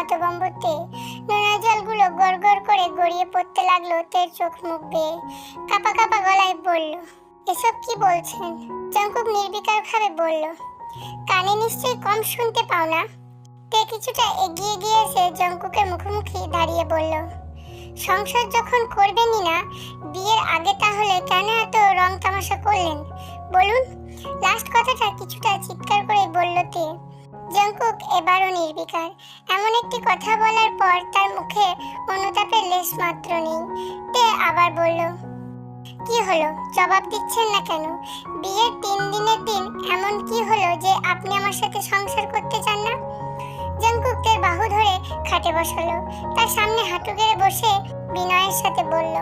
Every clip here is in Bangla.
হতবম্বতে নোনা জলগুলো করে গড়িয়ে পড়তে লাগল তের চোখ মুখ বেয়ে। কাপা কাপা গলায় বলল, এসব কি বলছেন? জঙ্কুক বলল, কানে নিশ্চয়ই কম শুনতে পাও না? তে কিছুটা এগিয়ে গিয়ে জঙ্কুকের মুখোমুখি দাঁড়িয়ে বলল, সংসার যখন করবেনই না বিয়ের আগে তাহলে কেন এত রং তামাশা করলেন? বলুন? লাস্ট কথাটা কিছুটা চিৎকার করে বলল তে। জঙ্কুক এবারও নির্বিকার। এমন একটি কথা বলার পর তার মুখে অনুতাপের লেশ মাত্র নেই। তে আবার বলল, কি হলো? জবাব দিচ্ছেন না কেন? বিয়ের তিন দিনের দিন এমন কি হলো যে আপনি আমার সাথে সংসার করতে চান না? জঙ্কুক তের বাহু ধরে খাটে বসালো। তার সামনে হাঁটু গেড়ে বসে বিনয়ের সাথে বলল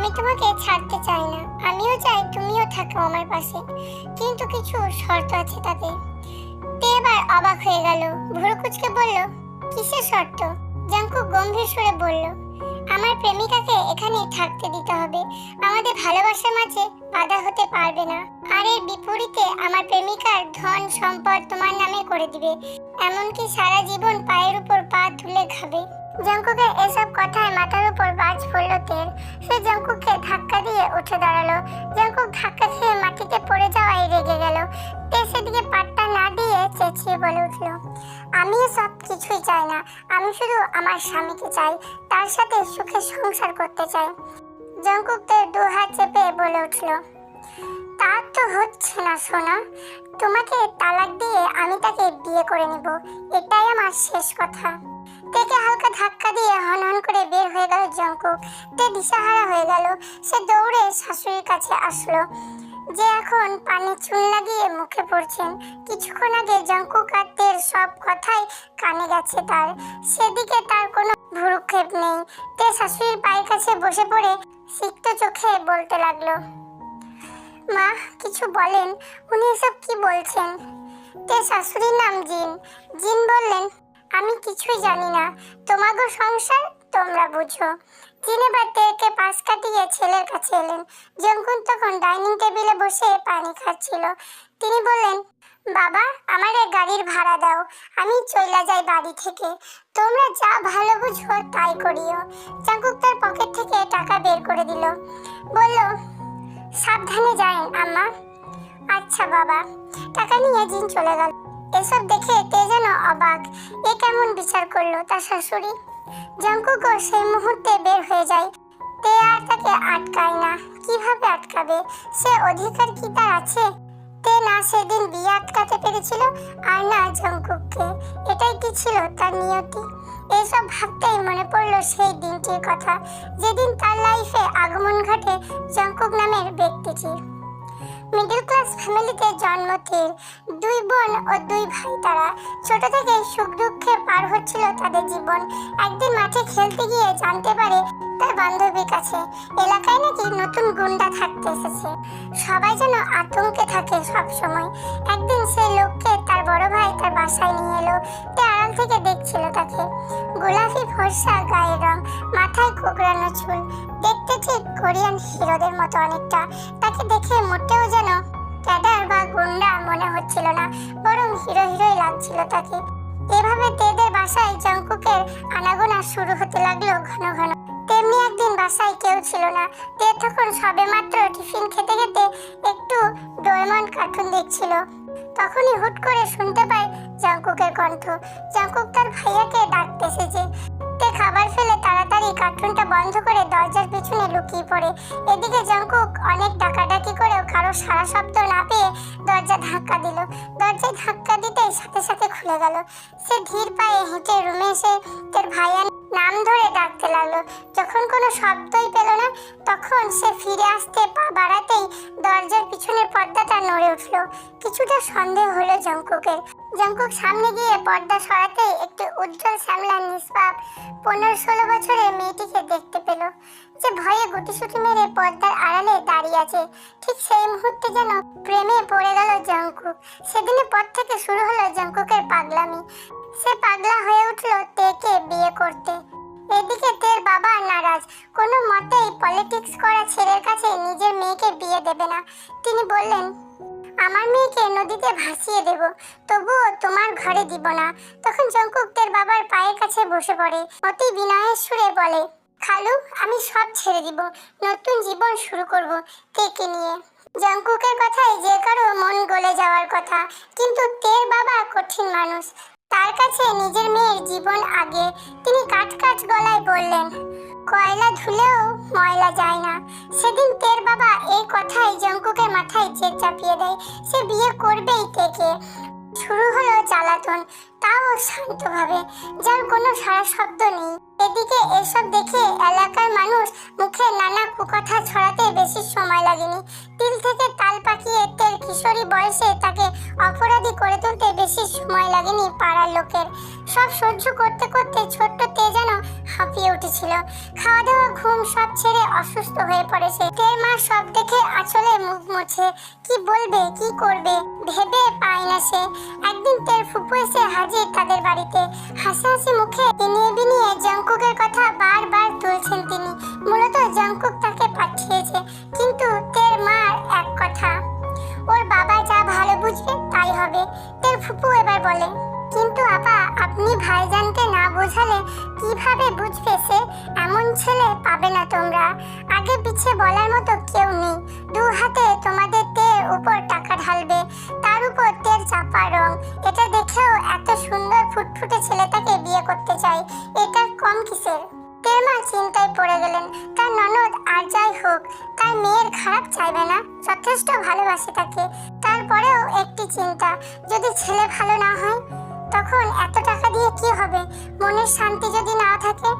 আমি তোমাকে ছাড়তে চাই না। আমিও চাই তুমিও থাকো আমার পাশে। কিন্তু কিছু শর্ত আছে তাতে তে এবার অবাক হয়ে গেল। ভুরু কুচকে বলল, কিসের শর্ত? জাঙ্কু গম্ভীর সুরে বলল, আমার প্রেমিকাকে এখানে থাকতে দিতে হবে। আমাদের ভালোবাসার মাঝে বাধা হতে পারবে না। আর এর বিপরীতে আমার প্রেমিকার ধন সম্পদ তোমার নামে করে দিবে। এমনকি সারা জীবন পায়ের উপর পা তুলে খাবে। জঙ্কুকে এসব কথায় মাথার উপর বাজ পড়ল তেল। সে জঙ্কুককে ধাক্কা দিয়ে উঠে দাঁড়াল। জঙ্কুক ধাক্কা খেয়ে মাটিতে পড়ে যাওয়ায় রেগে গেল। তে সেদিকে পাট্টা না দিয়ে চেঁচিয়ে বলে উঠল, আমি সব কিছুই চাই না। আমি শুধু আমার স্বামীকে চাই। তার সাথে সুখে সংসার করতে চাই। জঙ্কুক তের দু হাত চেপে বলে উঠল, তা তো হচ্ছে না সোনা। তোমাকে তালাক দিয়ে আমি তাকে বিয়ে করে নেব। এটাই আমার শেষ কথা। তেকে হালকা ধাক্কা দিয়ে হন হন করে বের হয়ে গেল জঙ্কুক। তে দিশাহারা হয়ে গেল। সে দৌড়ে শাশুড়ির কাছে আসলো। যে এখন পানি চুন লাগিয়ে মুখে পড়ছেন। কিছুক্ষণ আগে জঙ্কুক আর সব কথাই কানে গেছে তার। সেদিকে তার কোনো ভুরুক্ষেপ নেই। তে শাশুড়ির পায়ের কাছে বসে পড়ে সিক্ত চোখে বলতে লাগল, মা, কিছু বলেন। উনি এসব কি বলছেন? তে শাশুড়ির নাম জিন। জিন আমি কিছুই জানি না। তোমাগো সংসার, তোমরা বুঝো। জিন এবার তেকে পাশ কাটিয়ে ছেলের কাছে এলেন। জঙ্কুন তখন ডাইনিং টেবিলে বসে পানি খাচ্ছিল। তিনি বললেন, বাবা, আমারে গাড়ির ভাড়া দাও। আমি চলে যাই বাড়ি থেকে। তোমরা যা ভালো বুঝো তাই করিও। চাকুক তার পকেট থেকে টাকা বের করে দিল। বলল, সাবধানে যায়েন, আম্মা। আচ্ছা বাবা। টাকা নিয়ে জিন চলে গেল। এসব দেখে তে যেন অবাক। এ কেমন বিচার করল তার শাশুড়ি? জঙ্কুকও সেই মুহূর্তে বের হয়ে যায়। তে আর তাকে আটকায় না। কীভাবে আটকাবে? সে অধিকার কি তার আছে? তে না সেদিন বিয়ে আটকাতে পেরেছিল, আর না জঙ্কুককে। এটাই কি ছিল তার নিয়তি? এইসব ভাবতেই মনে পড়ল সেই দিনটির কথা। যেদিন তার লাইফে আগমন ঘটে, জঙ্কুক নামের ব্যক্তিটির। মিডল ক্লাস ফ্যামিলিতে জন্ম তীর দুই বোন ও দুই ভাই তারা। ছোট থেকে সুখ দুঃখে পার হচ্ছিল তাদের জীবন। একদিন মাঠে খেলতে গিয়ে জানতে পারে তার বান্ধবীর কাছে এলাকায় নাকি নতুন গুন্ডা থাকতে এসেছে। সবাই যেন আতঙ্কে থাকে সব সময় একদিন সে লোককে তার বাসায় নিয়ে এলো। তে আড়াল থেকে দেখছিল তাকে। গোলাপি ফর্সা গায়ের রং, মাথায় কোকড়ানো চুল। দেখতে ঠিক কোরিয়ান হিরোদের মতো অনেকটা। তাকে দেখে মোটেও যেন ক্যাডার বা গুন্ডা মনে হচ্ছিল না, বরং হিরো হিরোই লাগছিল তাকে। এভাবে তেদের বাসায় জঙ্কুকের আনাগোনা শুরু হতে লাগল ঘন ঘন। তেমনি একদিন বাসায় কেউ ছিল না। তে তখন সবে মাত্র টিফিন খেতে খেতে একটু ডোরেমন কার্টুন দেখছিল। তখনই হুট করে শুনতে পায় জাঙ্কুকের কণ্ঠ। জাঙ্কুক তার ভাইয়াকে ডাকতেছে যে তে খাবার ফেলে তাড়াতাড়ি কার্টুনটা বন্ধ করে দরজার পিছনে লুকিয়ে পড়ে। এদিকে জঙ্কুক অনেক ডাকাডাকি করেও কারও সারা শব্দ না পেয়ে দরজা ধাক্কা দিল। দরজায় ধাক্কা দিতেই সাথে সাথে খুলে গেল। সে ধীর পায়ে হেঁটে রুমে এসে তার ভাইয়ার নাম ধরে ডাকতে লাগল। যখন কোনো শব্দই পেল না, তখন সে ফিরে আসতে পা বাড়াতেই দরজার পিছনের পর্দাটা নড়ে উঠল। কিছুটা সন্দেহ হলো জঙ্কুকের জঙ্কুক সামনে গিয়ে পর্দা সরাতে একটি উজ্জ্বল শ্যামলার নিষ্পাপ পনেরো ষোলো বছরের মেয়েটিকে দেখতে পেল। যে ভয়ে গুটিসুটি মেরে পর্দার আড়ালে দাঁড়িয়ে আছে, ঠিক সেই মুহূর্তে যেন প্রেমে পড়ে গেল জঙ্কুক সেদিনের পর থেকে শুরু হলো জঙ্কুকের পাগলামি। সে পাগলা হয়ে উঠল তেকে বিয়ে করতে। এদিকে তের বাবা নারাজ, কোনো মতেই পলিটিক্স করা ছেলের কাছে নিজের মেয়েকে বিয়ে দেবে না। তিনি বললেন আমার মেয়েকে নদীতে ভাসিয়ে দেব। তবুও তোমার ঘরে দিব না। তখন জঙ্কুক তের বাবার পায়ের কাছে বসে পড়ে। অতি বিনয়ের সুরে বলে, খালু, আমি সব ছেড়ে দিব। নতুন জীবন শুরু করব তেকে নিয়ে। জঙ্কুকের কথায় যে কারও মন গলে যাওয়ার কথা, কিন্তু তের বাবা কঠিন মানুষ। তার কাছে নিজের মেয়ের জীবন আগে। তিনি কাট কাট গলায় বললেন, কয়লা ধুলেও ময়লা যায় না। সেদিন তের বাবা এই কথাই জঙ্কুকে মাথায় জেদ চাপিয়ে দেয়। সে বিয়ে করবেই কে কে? শুরু হলো জ্বালাতন। তাও শান্তভাবে যার কোনো সারা শব্দ নেই। এদিকে এসব দেখে এলাকার মানুষ মুখে নানা কুকথা ছড়াতে বেশি সময় লাগেনি। তিল থেকে তাল পাকিয়ে তেল কিশোরী বয়সে তাকে অপরাধী করে তুলতে বেশি সময় লাগেনি পাড়ার লোকের। সব সহ্য করতে করতে ছোট্ট তে যেন হাঁপিয়ে উঠেছিল। খাওয়া দাওয়া ঘুম সব ছেড়ে অসুস্থ হয়ে পড়েছে। তের মা সব দেখে আঁচলে মুখ মুছে, কি বলবে, কি করবে? ভেবে পায় না সে। একদিন তের ফুপু এসে হাজির তাদের বাড়িতে হাসি হাসি মুখে বিনিয়ে বিনিয়ে জঙ্কুকের কথা বারবার তুলছেন তিনি। মূলত জঙ্কুক তাকে পাঠিয়েছে, কিন্তু তের মার এক কথা, ওর বাবা যা ভালো বুঝবে তাই হবে। তের ফুপু এবার বলে, কিন্তু আপা, আপনি ভাইজানকে না বোঝালে কীভাবে বুঝবে সে? এমন ছেলে পাবে না তোমরা। আগে পিছে বলার মতো কেউ নেই। দু হাতে তোমাদের উপর টাকা ঢালবে, তার উপর তেল চাপা রং। এটা দেখেও এত সুন্দর ফুটফুটে ছেলেটাকে বিয়ে করতে চাই এটা কম কিসের? তেলমা চিন্তায় পড়ে গেলেন। তার ননদ আর যাই হোক, তার মেয়ের খারাপ চাইবে না, যথেষ্ট ভালোবাসে তাকে। তারপরেও একটি চিন্তা, যদি ছেলে ভালো না তখন এত টাকা দিয়ে কি হবে? মনের শান্তি যদি না থাকে?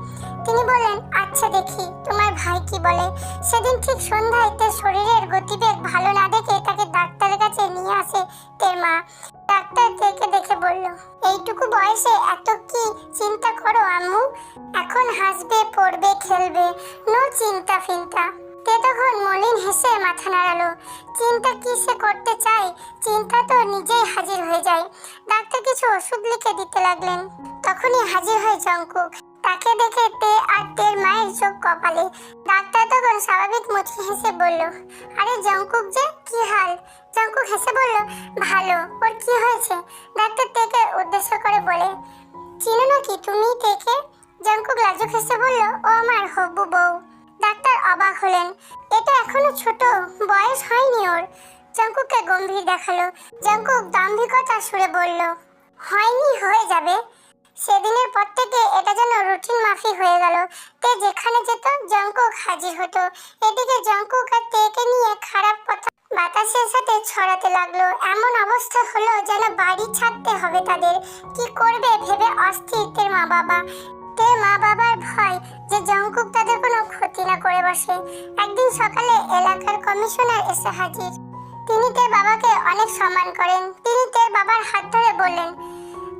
তিনি বললেন আচ্ছা দেখি, তোমার ভাই কি বলে? সেদিন ঠিক সন্ধ্যায় তের শরীরের গতিবেগ ভালো না দেখে তাকে ডাক্তারের কাছে নিয়ে আসে তের মা। ডাক্তার তেকে দেখে বলল, এইটুকু বয়সে এত কি চিন্তা করো আম্মু? এখন হাসবে, পড়বে, খেলবে, নো চিন্তা ফিন্তা তে তখন মলিন হেসে মাথা নাড়ালো। চিন্তা কি সে করতে চায়? চিন্তা তো নিজেই হাজির হয়ে যায়। ডাক্তার কিছু ওষুধ লিখে দিতে লাগলেন। তখনই হাজির হয় জঙ্কুক তাকে দেখে তে আর তের মায়ের চোখ কপালে। ডাক্তার তখন স্বাভাবিক মুচকি হেসে বলল, আরে জঙ্কুক যে, কি হাল? জঙ্কুক হেসে বলল, ভালো, ওর কি হয়েছে? ডাক্তার তেকে উদ্দেশ্য করে বলে, চিনো নাকি তুমি তেকে? জঙ্কুক লাজুক হেসে বলল, ও আমার হব্বু বউ। ডাক্তার অবাক হলেন। এটা এখনও ছোট, বয়স হয়নি ওর। জঙ্কুককে গম্ভীর দেখাল। জঙ্কুক দাম্ভিকতা সুরে বলল, হয়নি, হয়ে যাবে। সেদিনের পর থেকে এটা যেন রুটিন মাফি হয়ে গেল। তে যেখানে যেত, জঙ্কুক হাজির হতো। এদিকে জঙ্কুক আর তেকে নিয়ে খারাপ কথা, বাতাসের সাথে ছড়াতে লাগল। এমন অবস্থা হলো যেন বাড়ি ছাড়তে হবে তাদের। কি করবে ভেবে অস্থিরতের মা বাবা তের মা বাবার ভয় যে জঙ্কুক তাদের কোনো ক্ষতি না করে বসে। একদিন সকালে এলাকার কমিশনার এসে হাজির। তিনি তার বাবাকে অনেক সম্মান করেন। তিনি তার বাবার হাত ধরে বললেন,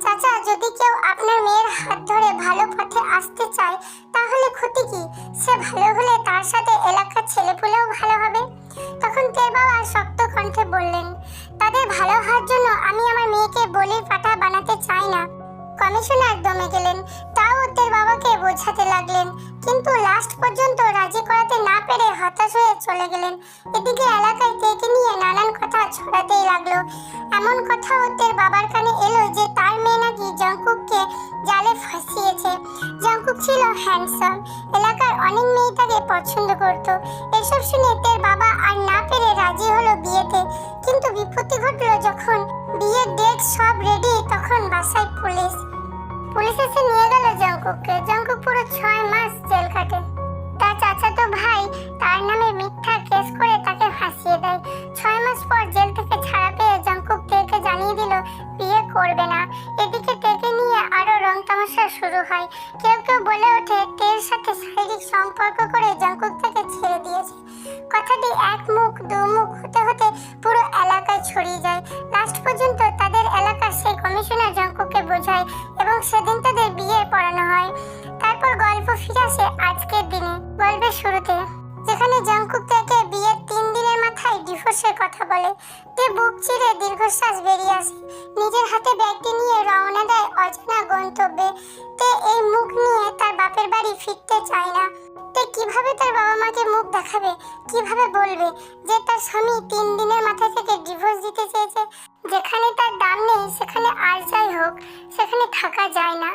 চাচা, যদি কেউ আপনার মেয়ের হাত ধরে ভালো পথে আসতে চায়, তাহলে ক্ষতি কি? সে ভালো হলে তার সাথে হ্যান্ডসাম এলাকার অনেক মেয়ে তাকে পছন্দ করত। এসব শুনে তের বাবা আর না পেরে রাজি হলো বিয়েতে। কিন্তু বিপত্তি ঘটলো যখন বিয়ের ডেট সব রেডি তখন বাসায় পুলিশ। পুলিশ এসে নিয়ে গেল জঙ্কুককে। জঙ্কুক পুরো ছয় মাস জেল খাটে তার চাচাতো ভাই তার নামে মিথ্যা কেস করে তাকে ফাঁসিয়ে দেয়। ছয় মাস পর দিনে গল্পের শুরুতে, যেখানে জঙ্কুক থেকে বিয়ের তিন দিনের মাথায় ডিভোর্সের কথা বলে, তে বুক চিরে দীর্ঘশ্বাস বেরিয়ে আসে। নিজের হাতে ব্যাগটি নিয়ে রওনা দেয় অজানা গন্তব্যে। তে এই মুখ নিয়ে তার বাপের বাড়ি ফিরতে চায় না। তে কীভাবে তার বাবা মাকে মুখ দেখাবে? কীভাবে বলবে যে তার স্বামী তিন দিনের মাথা থেকে ডিভোর্স দিতে চেয়েছে? যেখানে তার দাম নেই, সেখানে আর যাই হোক, সেখানে থাকা যায় না।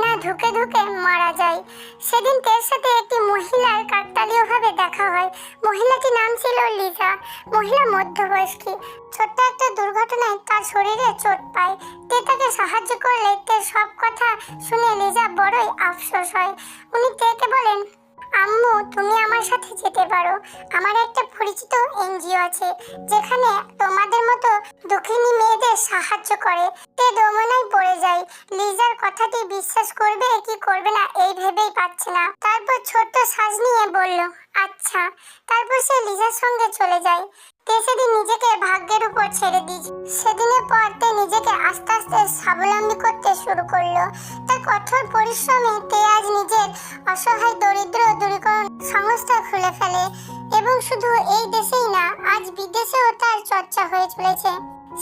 না, ধুকে ধুকে মারা যায়। সেদিন তের সাথে একটি মহিলার কাকতালীয়ভাবে দেখা হয়। মহিলাটি নাম ছিল লিজা। মহিলা মধ্যবয়স্কী। ছোট্ট একটা দুর্ঘটনায় তার শরীরে চোট পায়। তে তাকে সাহায্য করলে তে সব কথা শুনে লিজা বড়ই আফসোস হয়। উনি তেকে বলেন আম্মু, তুমি আমার সাথে যেতে পারো। আমার একটা পরিচিত এনজিও আছে, যেখানে তোমাদের মতো দুঃখিনী মেয়েদের সাহায্য করে। তে দমনায় পড়ে যায় লিজার কথাটি বিশ্বাস করবে কি করবে না, এই ভেবেই পাচ্ছে না। তারপর ছোট্ট শ্বাস নিয়ে বলল আচ্ছা। তারপর সে লিজার সঙ্গে চলে যায়। তে সেদিন নিজেকে ভাগ্যের উপর ছেড়ে দিই। সেদিনের পর তে নিজেকে আস্তে আস্তে স্বাবলম্বী করতে শুরু করল। তার কঠোর পরিশ্রমে তে আজ নিজের অসহায় শুধু এই দেশেই না, আজ বিদেশেও তার চর্চা হয়ে চলেছে।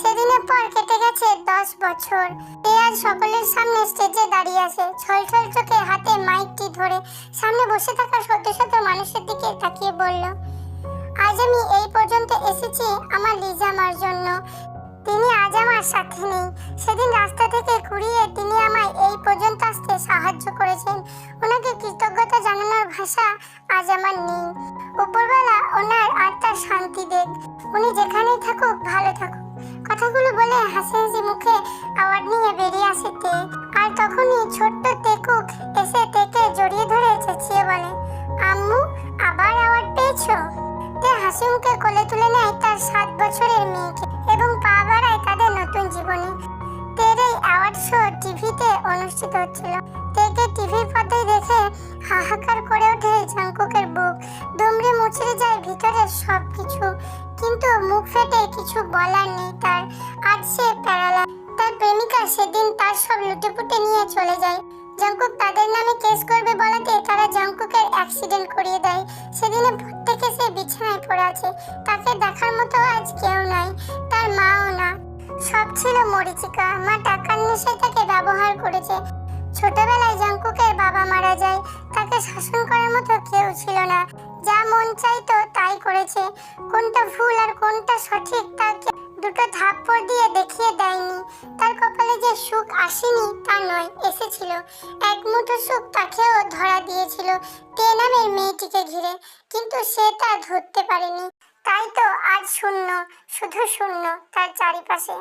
সেদিনের পর কেটে গেছে দশ বছর। তে আজ সকলের সামনে স্টেজে দাঁড়িয়ে আছে। ছল ছল চোখে হাতে মাইকটি ধরে সামনে বসে থাকা শত শত মানুষের দিকে তাকিয়ে বলল, আজ আমি এই পর্যন্ত এসেছি আমার লিজামার জন্য। তিনি আজ আমার সাথে নেই। সেদিন রাস্তা থেকে কুড়িয়ে তিনি আমায় এই পর্যন্ত আসতে সাহায্য করেছেন। ওনাকে কৃতজ্ঞতা জানানোর ভাষা আজ আমার নেই। উপরবেলা ওনার আত্মার শান্তি দেখ। উনি যেখানেই থাকুক, ভালো থাকুক। কথাগুলো বলে হাসি হাসি মুখে আওয়াজ নিয়ে বেরিয়ে আসে তে। আর তখনই ছোট্ট তেকুক এসে তেকে জড়িয়ে ধরে চেঁচিয়ে বলে, আম্মু, আবার অ্যাওয়ার্ড পেয়েছ? তে কোলে তুলে নেয় তার সাত বছরের মেয়েকে এবং পা বাড়ায় তাদের নতুন জীবনে। তের এই অ্যাওয়ার্ড শো টিভিতে অনুষ্ঠিত হচ্ছিল। তেকে টিভির পর্দায় দেখে হাহাকার করে ওঠে জাঙ্কুকের বুক। দুমড়ে মুচড়ে যায় ভিতরের সব কিছু কিন্তু মুখ ফেটে কিছু বলার নেই তার। আজ সে প্যারালা তার প্রেমিকা সেদিন তার সব লুটেপুটে নিয়ে চলে যায়। জাঙ্কুক তাদের নামে কেস করবে বলাতে তারা জাঙ্কুকের অ্যাক্সিডেন্ট করিয়ে দেয়। সেদিনে প্রত্যেকে সে বিছানায় পড়ে আছে। তাকে দেখার মতো আজ কেউ নাই, তার মাও না। সব ছিল মরিচিকা। মা টাকার নেশায় তাকে ব্যবহার করেছে। ছোটবেলায় জাঙ্কুকের বাবা মারা যায়। তাকে শাসন করার মতো কেউ ছিল না। যা মন চাইতো তাই করেছে। কোনটা ভুল আর কোনটা সঠিক তাকে দুটো থাপ্পড় দিয়ে দেখিয়ে দেয়নি। তার কপালে যে সুখ আসেনি, তা নয়, এসেছিল। এক মুঠো সুখ তাকেও ধরা দিয়েছিল তে নামের মেয়েটিকে ঘিরে, কিন্তু সে তা ধরতে পারেনি। তাই তো আজ শূন্য, শুধু শূন্য তার চারিপাশে।